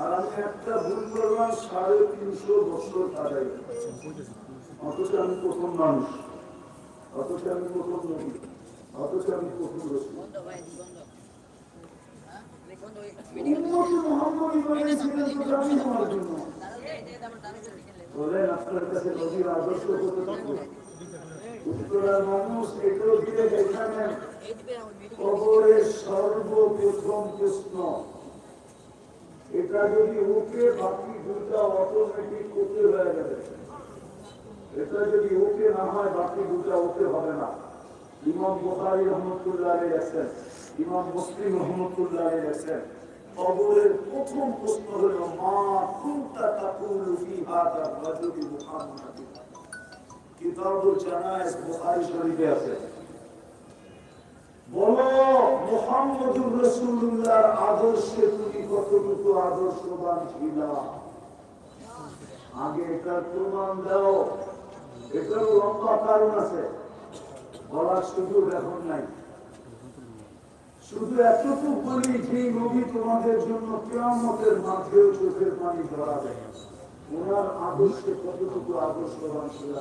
আর আমি একটা ভুল করলাম সাড়ে তিনশো বছর আদায় অথচ আমি প্রথম মানুষ। অথচ আমি প্রথম নবী অথচ আমি প্রথম। বলেন আপনার কাছে আদর্শ উত্তরার মানুষ দিয়ে দেখা নেন কবরের সর্বপ্রথম প্রশ্ন। এটা যদি ওকে বাকি দুটা অটোমেটিক ওকে হয়ে যাবে এটা যদি ওকে না হয়, বাকি দুটা ওকে হবে না। ইমাম বুখারী রহমতুল্লাহ আছেন ইমাম মুসলিম রহমতুল্লাহ আছেন কবরের প্রথম শরীফে আছে। বলো মোহাম্মদুর আদর্শে তুমি কতটুকু আদর্শবান আগে প্রমাণ দাও। লম্বা কারণ আছে। বলার এখন নাই। শুধু এতটুকু বলি, যে নবী তোমাদের জন্য কেয়ামতের মাঝেও চোখের পানি ধরাবে। ওনার আদর্শে কতটুকু আদর্শবান ছিল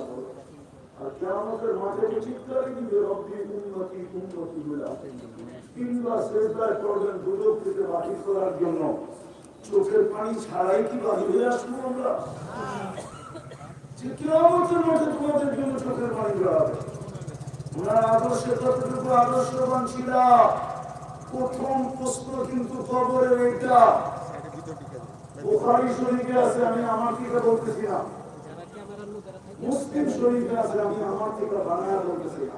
আর কেয়ামতের মাঝে চিৎকার কিন্তু রব্বি। উন্নতি উন্নতি গুলা কিংবা শেষদায় করবেন দুদক থেকে বাতিল করার জন্য। চোখের পানি ছাড়াই কি বাহির হয়ে আসব আমরা? প্রথম প্রশ্ন কিন্তু কবরের এইটা। বুখারী শরীফে আমি আমার থেকে বলতেছি মুসলিম শরীফে আছে, আমি আমার থেকে বানায় বলতেছি না।